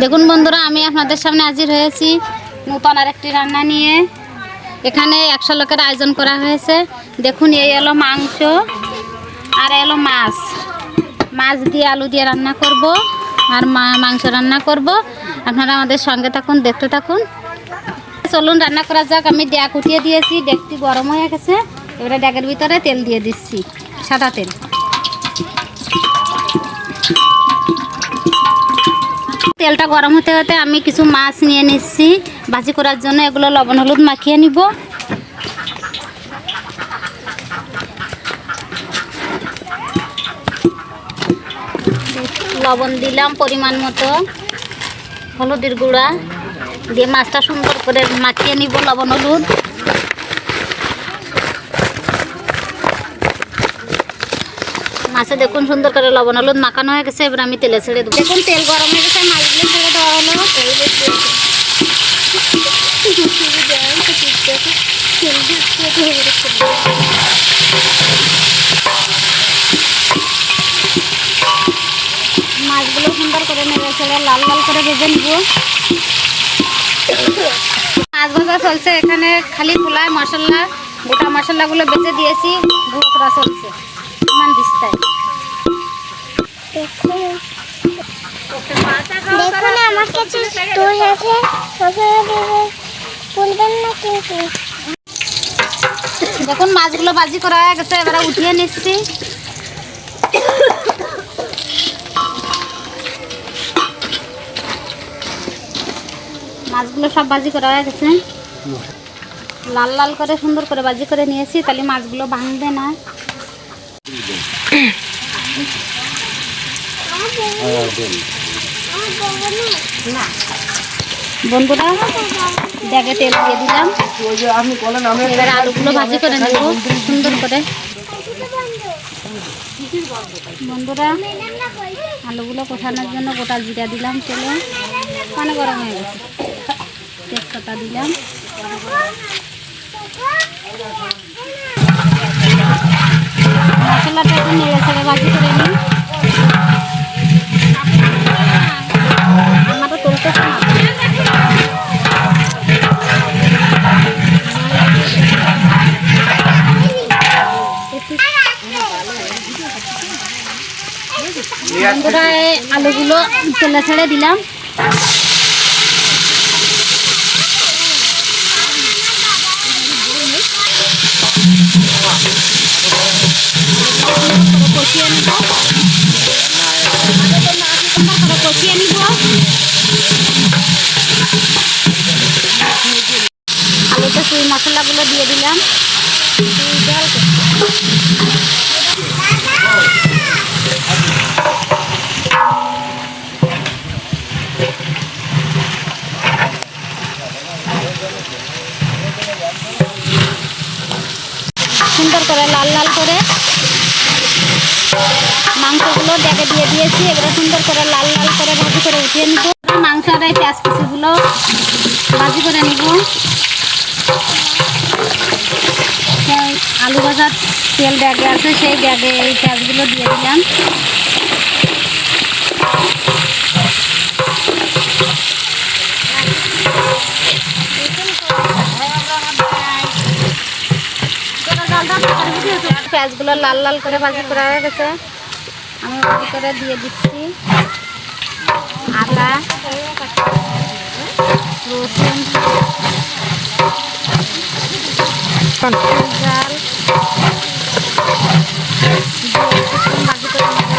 দেখুন বন্ধুরা, আমি আপনাদের সামনে হাজির হয়েছি নূতন আর একটি রান্না নিয়ে। এখানে একশো লোকের আয়োজন করা হয়েছে। দেখুন, এই এলো মাংস আর এলো মাছ। মাছ দিয়ে আলু দিয়ে রান্না করব আর মাংস রান্না করব। আপনারা আমাদের সঙ্গে থাকুন, দেখতে থাকুন। চলুন, রান্না করা যাক। আমি ড্যাক উঠিয়ে দিয়েছি। ডেকটি গরম হয়ে গেছে। এবারে ড্যাকের ভিতরে তেল দিয়ে দিচ্ছি, সাদা তেল। তেলটা গরম হতে হতে আমি কিছু মাছ নিয়ে নিচ্ছি। ভাজি করার জন্য এগুলো লবণ, হলুদ মাখিয়ে নিব। লবণ দিলাম পরিমাণ মতো, হলুদের গুঁড়া। দিয়ে মাছটা সুন্দর করে মাখিয়ে নিব লবণ, হলুদ। মাছে দেখুন সুন্দর করে লবণ হলুদ মাখানো হয়ে গেছে, এবার আমি তেলে ছেড়ে দেবো। দেখুন, তেল গরম হয়ে গেছে, মাছগুলো ছেড়ে দেওয়া হলো। মাছগুলো সুন্দর করে নেড়ে ছেড়ে লাল লাল করে ভেজে নিব। মাছ ভাজা চলছে, এখানে খালি খোলায় মশলা, গোটা মশলাগুলো বেঁচে দিয়েছি, গুঁড়ো করা চলছে। সমান দেখুন, আমার কাছে স্টোর আছে। বলবেন না কিন্তু দেখুন, মাছগুলো বাজি করা হয়ে গেছে, এবারে উঠিয়ে নিচ্ছি। মাছগুলো সব বাজি করা হয়ে গেছে। লাল লাল করে সুন্দর করে বাজি করে নিয়েছি, তাহলে মাছগুলো ভাঙবে না। বন্ধুরা দেখে তেল দিয়ে দিলাম। এবারে আলুগুলো ভাজি করে নেব, সুন্দর করে। বন্ধুরা, আলুগুলো কষানোর জন্য গোটা জিরা দিলাম তেলে। পানি গরম হয়ে গেছে। তেজপাতা দিলাম। মশলাটা একটু নেড়ে ছেড়ে ভাজি করে নিই আমারও তুলতেছে না। বন্ধুরা এই আলুগুলো তেলে ছেড়ে দিলাম। কষিয়ে নিব করে কষিয়ে নিব আলুতে সুই মশলাগুলো দিয়ে দিলাম সুন্দর করে লাল লাল করে মাংসগুলো ডেকে দিয়ে দিয়েছি, এগুলো সুন্দর করে লাল লাল করে ভাজি করে উঠিয়ে নিব। মাংস এই পেঁয়াজ কুচিগুলো ভাজি করে নিব। আলু ভাজার তেল ব্যাগে আছে, সেই ব্যাগে এই পেঁয়াজগুলো দিয়ে দিলাম। পেঁয়াজগুলো লাল লাল করে ভাজি করা হয়ে গেছে। আমি ভাজি করে দিয়ে দিচ্ছি। আদা রসুন জাল ভাজি করে নেব।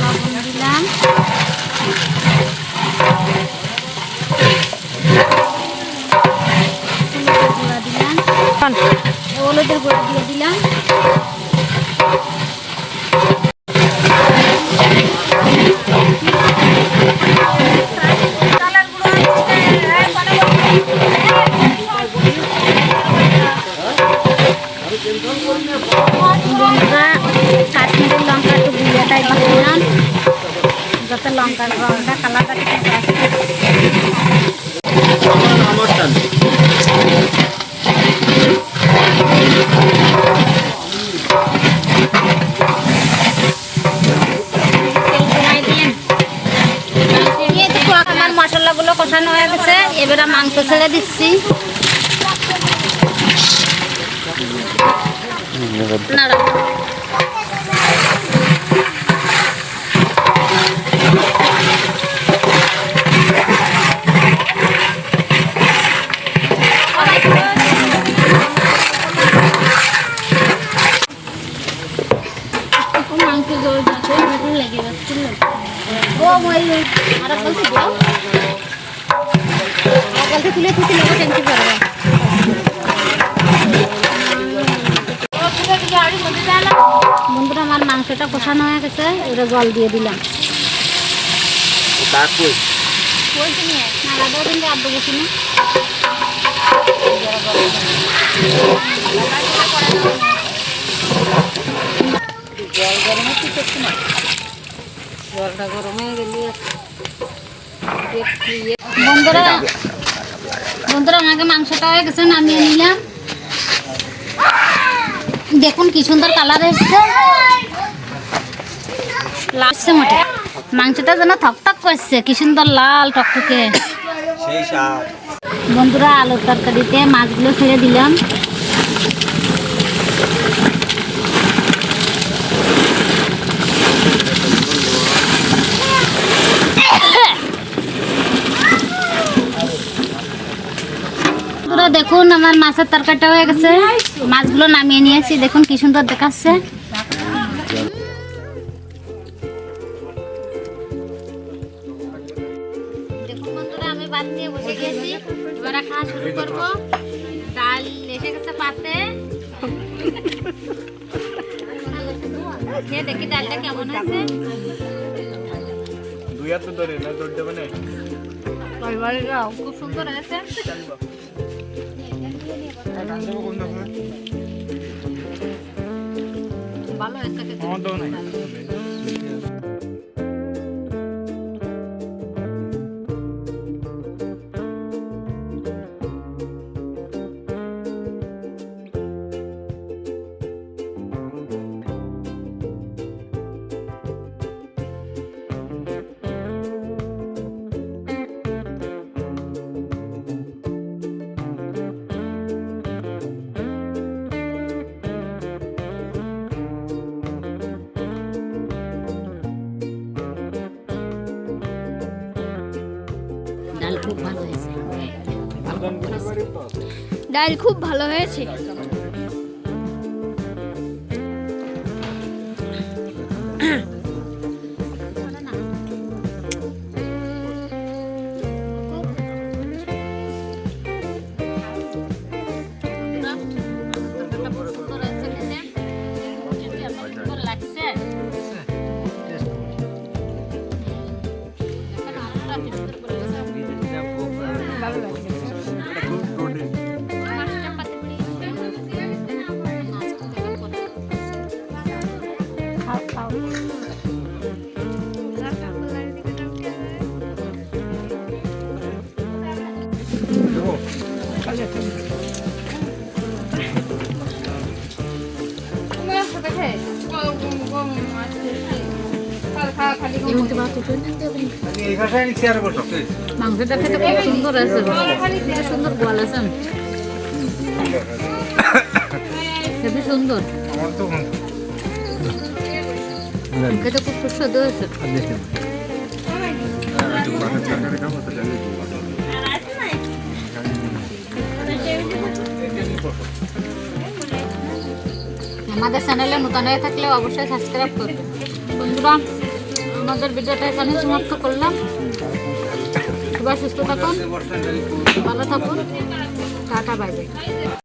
লবণ দিলাম হলুদের গুঁড়া দিলাম হলুদের গুঁড়া দিয়ে দিলাম। কাশ্মীরের লঙ্কা একটু গুঁড়ো টাইপ দিলাম। যাতে লঙ্কার মাংস ছেড়ে দিচ্ছি ও মই আর বলতে দাও বলতে তুলে তুলে লেগে টেনশন করবে বন্ধুরা আমার মাংসটা কষানো হয়ে গেছে এবার জল দিয়ে দিলাম। নাড়া দাও কিন্তু আব্বু গেছি না। বন্ধুরা বন্ধুরা আমাকে মাংসটা হয়ে গেছে নামিয়ে নিলাম। দেখুন কি সুন্দর কালার এসছে। লাগছে মোটে। মাংসটা যেন থকথক করছে কি সুন্দর লাল টকটকে। বন্ধুরা আলুর তরকারিতে মাছগুলো ছেড়ে দিলাম বন্ধুরা দেখুন আমার মাছের তরকারিটা হয়ে গেছে। মাছগুলো নামিয়ে নিয়েছি দেখুন কি সুন্দর দেখাচ্ছে। দেখুন বন্ধুরা আমি বাদ দিয়ে বসে গেছি এবারে খাওয়া শুরু করব। ডাল এসে গেছে পাতে। খেয়ে দেখি ডালটা কেমন হয়েছে। দুই হাত ধরে না দৌড় দেবে না? খুব সুন্দর হয়েছে। ভালো হয়েছে খেতে। আমার তো নাই ডাল খুব ভালো হয়েছে ডাল খুব ভালো হয়েছে। মাংসটা খেতে খুব সুন্দর আছে সুন্দর আছে খুবই সুন্দর খুব হয়েছে আমাদের চ্যানেলে নতুন হয়ে থাকলে অবশ্যই সাবস্ক্রাইব করবেন বন্ধুরা আমাদের ভিডিওটা এখানে সমাপ্ত করলাম। সবাই সুস্থ থাকুন ভালো থাকুন টাটা বাই বাই